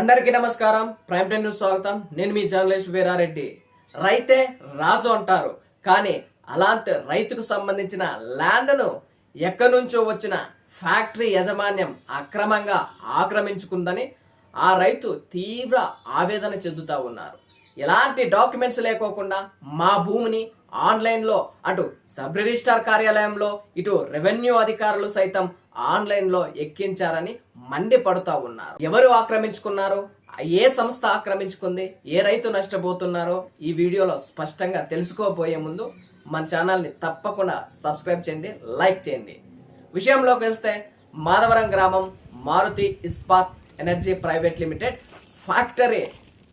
అందరికీ నమస్కారం. Prime time news స్వాగతం. నేను మీ జర్నలిస్ట్ వీరారెడ్డి. రైతే రాజు అంటారు. కానీ అలాంటి రైతుకు సంబంధించిన ల్యాండ్ను ఎక్కడి నుంచో వచ్చిన ఫ్యాక్టరీ యాజమాన్యం అక్రమంగా ఆక్రమించుకుందని ఆ రైతు తీవ్ర ఆవేదన చెందుతా ఉన్నారు. ఎలాంటి డాక్యుమెంట్స్ లేకోకుండా మా భూమిని ఆన్లైన్లో అటు సబ్ రిజిస్టార్ కార్యాలయంలో ఇటు రెవెన్యూ అధికారులు సైతం ఆన్లైన్లో ఎక్కించారని మండిపడుతూ ఉన్నారు. ఎవరు ఆక్రమించుకున్నారు? ఏ సంస్థ ఆక్రమించుకుంది? ఏ రైతు నష్టపోతున్నారో ఈ వీడియోలో స్పష్టంగా తెలుసుకోబోయే ముందు మన ఛానల్ని తప్పకుండా సబ్స్క్రైబ్ చేయండి లైక్ చేయండి. విషయంలోకి వెళ్తే మాధవరం గ్రామం Maruti Ispat energy private limited factory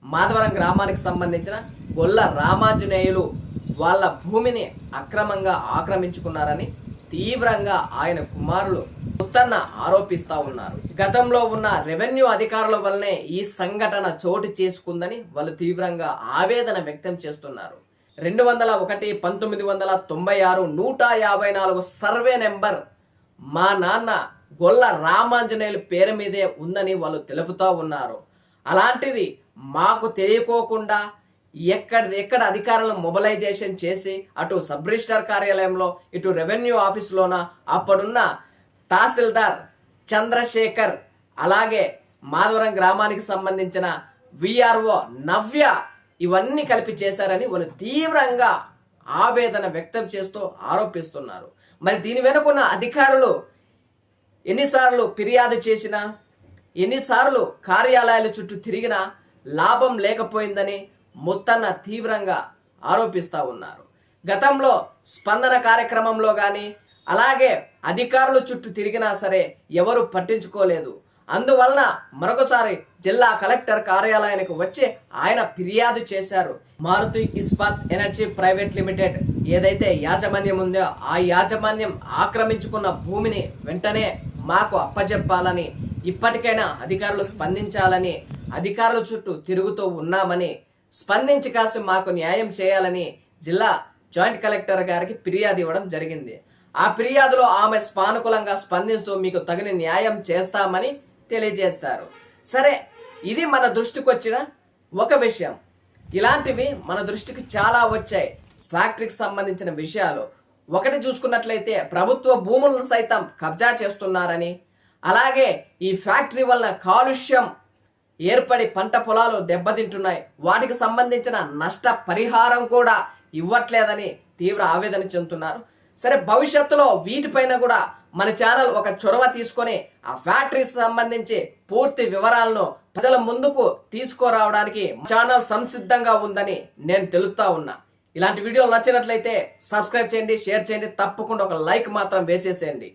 Madhavaram గ్రామానికి సంబంధించిన గొల్ల రామాంజనేయులు వాళ్ళ భూమిని అక్రమంగా ఆక్రమించుకున్నారని తీవ్రంగా ఆయన కుమారులు ముత్తన్న ఆరోపిస్తా ఉన్నారు. గతంలో ఉన్న రెవెన్యూ అధికారుల వల్లనే ఈ సంఘటన చోటు చేసుకుందని వాళ్ళు తీవ్రంగా ఆవేదన వ్యక్తం చేస్తున్నారు. రెండు వందల ఒకటి పంతొమ్మిది వందల తొంభై ఆరు నూట యాభై నాలుగు సర్వే నెంబర్ మా నాన్న గొల్ల రామాంజనేయుల పేరు మీదే ఉందని వాళ్ళు తెలుపుతా ఉన్నారు. అలాంటిది మాకు తెలియకోకుండా ఎక్కడ ఎక్కడ అధికారులను మొబలైజేషన్ చేసి అటు సబ్ రిజిస్టార్ కార్యాలయంలో ఇటు రెవెన్యూ ఆఫీసులోన అప్పుడున్న తహసీల్దార్ చంద్రశేఖర్ అలాగే మాధవరం గ్రామానికి సంబంధించిన విఆర్ఓ నవ్య ఇవన్నీ కలిపి చేశారని వాళ్ళు తీవ్రంగా ఆవేదన వ్యక్తం చేస్తూ ఆరోపిస్తున్నారు. మరి దీని వెనుకున్న అధికారులు ఎన్నిసార్లు ఫిర్యాదు చేసినా ఎన్నిసార్లు కార్యాలయాల చుట్టూ తిరిగినా లాభం లేకపోయిందని ముత్తన్న తీవ్రంగా ఆరోపిస్తా ఉన్నారు. గతంలో స్పందన కార్యక్రమంలో కానీ అలాగే అధికారుల చుట్టూ తిరిగినా సరే ఎవరు పట్టించుకోలేదు. అందువలన మరొకసారి జిల్లా కలెక్టర్ కార్యాలయానికి వచ్చి ఆయన ఫిర్యాదు చేశారు. Maruti Ispat energy private limited ఏదైతే యాజమాన్యం ఉందో ఆ యాజమాన్యం ఆక్రమించుకున్న భూమిని వెంటనే మాకు అప్పజెప్పాలని ఇప్పటికైనా అధికారులు స్పందించాలని అధికారుల చుట్టూ తిరుగుతూ ఉన్నామని స్పందించి కాసి మాకు న్యాయం చేయాలని జిల్లా జాయింట్ కలెక్టర్ గారికి ఫిర్యాదు ఇవ్వడం జరిగింది. ఆ ఫిర్యాదులో ఆమె స్పానుకూలంగా స్పందిస్తూ మీకు తగిన న్యాయం చేస్తామని తెలియజేశారు. సరే ఇది మన దృష్టికి వచ్చిన ఒక విషయం. ఇలాంటివి మన దృష్టికి చాలా వచ్చాయి. ఫ్యాక్టరీకి సంబంధించిన విషయాలు. ఒకటి చూసుకున్నట్లయితే ప్రభుత్వ భూములను సైతం కబ్జా చేస్తున్నారని అలాగే ఈ ఫ్యాక్టరీ వలన కాలుష్యం ఏర్పడి పంట పొలాలు దెబ్బతింటున్నాయి. వాటికి సంబంధించిన నష్ట పరిహారం కూడా ఇవ్వట్లేదని తీవ్ర ఆవేదన చెందుతున్నారు. సరే భవిష్యత్తులో వీటిపైన కూడా మన ఛానల్ ఒక చొరవ తీసుకొని ఆ ఫ్యాక్టరీకి సంబంధించి పూర్తి వివరాలను ప్రజల ముందుకు తీసుకురావడానికి ఛానల్ సంసిద్ధంగా ఉందని నేను తెలుపుతా ఉన్నా. ఇలాంటి వీడియోలు నచ్చినట్లయితే సబ్స్క్రైబ్ చేయండి షేర్ చేయండి తప్పకుండా ఒక లైక్ మాత్రం వేసేసేయండి.